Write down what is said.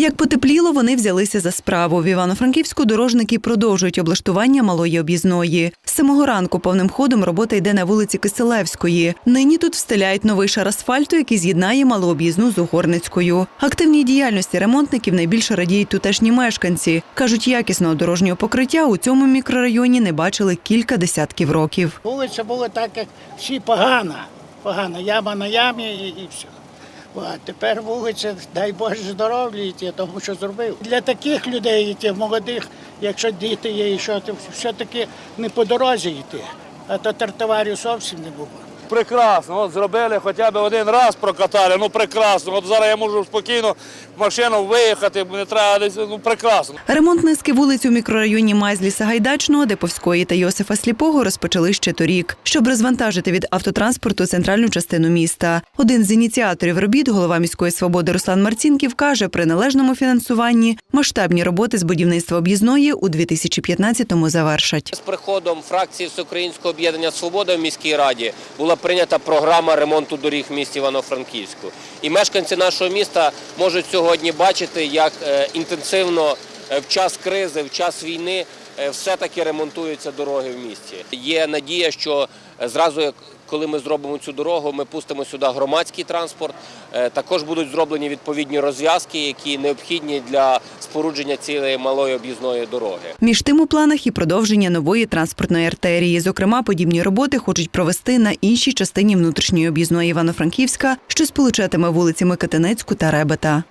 Як потепліло, вони взялися за справу. В Івано-Франківську дорожники продовжують облаштування малої об'їзної. З самого ранку повним ходом робота йде на вулиці Киселевської. Нині тут встеляють новий шар асфальту, який з'єднає малу об'їзну з Угорницькою. Активній діяльності ремонтників найбільше радіють тутешні мешканці. кажуть, якісного дорожнього покриття у цьому мікрорайоні не бачили кілька десятків років. Вулиця була так, як всі погана. Погана яма на ямі і, і все. А тепер вулиця, дай Боже здоров'я йти, тому що зробив. Для таких людей йти, молодих, якщо діти є, і що, то все-таки не по дорозі йти, а то тартоварів зовсім не було. Прекрасно, от зробили хоча б один раз прокатали, ну прекрасно. От зараз я можу спокійно в машину виїхати, не треба десь, ну прекрасно. Ремонт низки вулиць у мікрорайоні Майзлі Сагайдачного, Деповської та Йосифа Сліпого розпочали ще торік, щоб розвантажити від автотранспорту центральну частину міста. Один з ініціаторів робіт, голова міської свободи Руслан Марцінків, каже, при належному фінансуванні масштабні роботи з будівництва об'їзної у 2015-му завершать. З приходом фракції Всеукраїнського об'єднання Свобода в міській раді була прийнята програма ремонту доріг в місті Івано-Франківську. І мешканці нашого міста можуть сьогодні бачити, як е, інтенсивно е, в час кризи, в час війни все-таки ремонтуються дороги в місті. Є надія, що е, зразу коли ми зробимо цю дорогу, ми пустимо сюди громадський транспорт. Е, Також будуть зроблені відповідні розв'язки, які необхідні для спорудження цієї малої об'їзної дороги. Між тим у планах і продовження нової транспортної артерії. Зокрема, подібні роботи хочуть провести на іншій частині внутрішньої об'їзної Івано-Франківська, що сполучатиме вулиці Микитинецьку та Ребета.